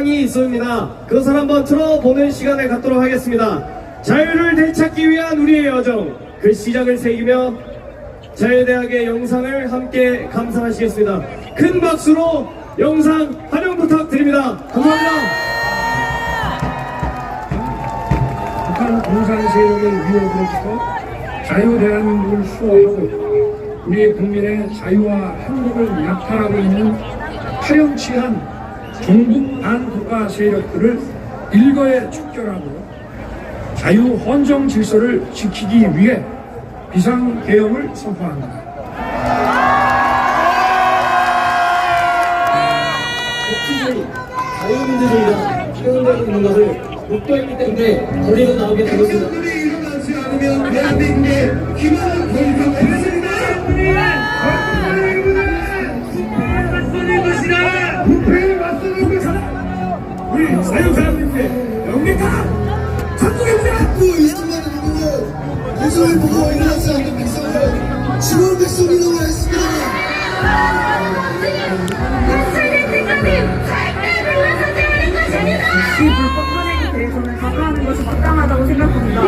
사항이 있습니다. 그것을 한번 들어보는 시간을 갖도록 하겠습니다. 자유를 되찾기 위한 우리의 여정 그 시작을 새기며 자유대학의 영상을 함께 감상하시겠습니다. 큰 박수로 영상 활용 부탁드립니다. 감사합니다. 북한 공산 세력의 위협으로부터 자유대한민국을 수호하고 우리 국민의 자유와 행복을 약탈하고 있는 파렴치한 종북 반국가 세력들을 일거에 척결하고 자유 헌정 질서를 지키기 위해 비상계엄을 선포합니다. 복지주의, 자유민주주의가 실현되고 있는 것을 목도했기 때문에 거리로 나오게 일어나지 않으면 대한민국의 희망을. 맞서는 우리 자유대한민국의 명백한 전국입니다. 자꾸 이상만을 보고 모습을 보고 일어나지 않는 백성을 지원 백성이라고 했습니다. 이 불법 선행에 대해서는 사과하는 것이 마땅하다고 생각합니다.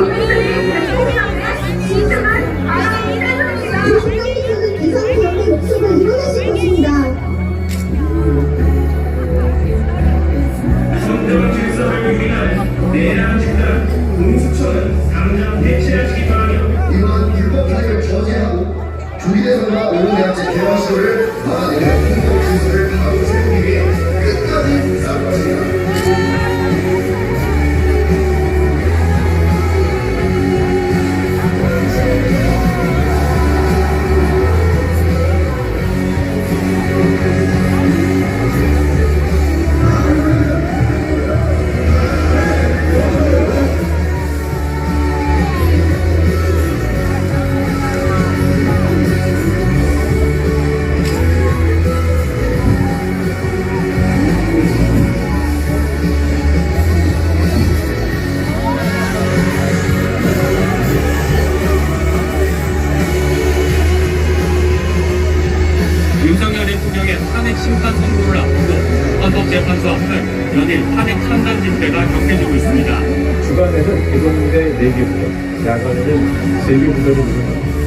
것입니다. 윤석열 대통령의 탄핵 심판 선고를 앞두고 헌법재판소 앞은 연일 탄핵 판단 집회가 격해지고 있습니다. 주간에는 개동대 4개 부대, 야간에는 3개 부대로 운영합니다.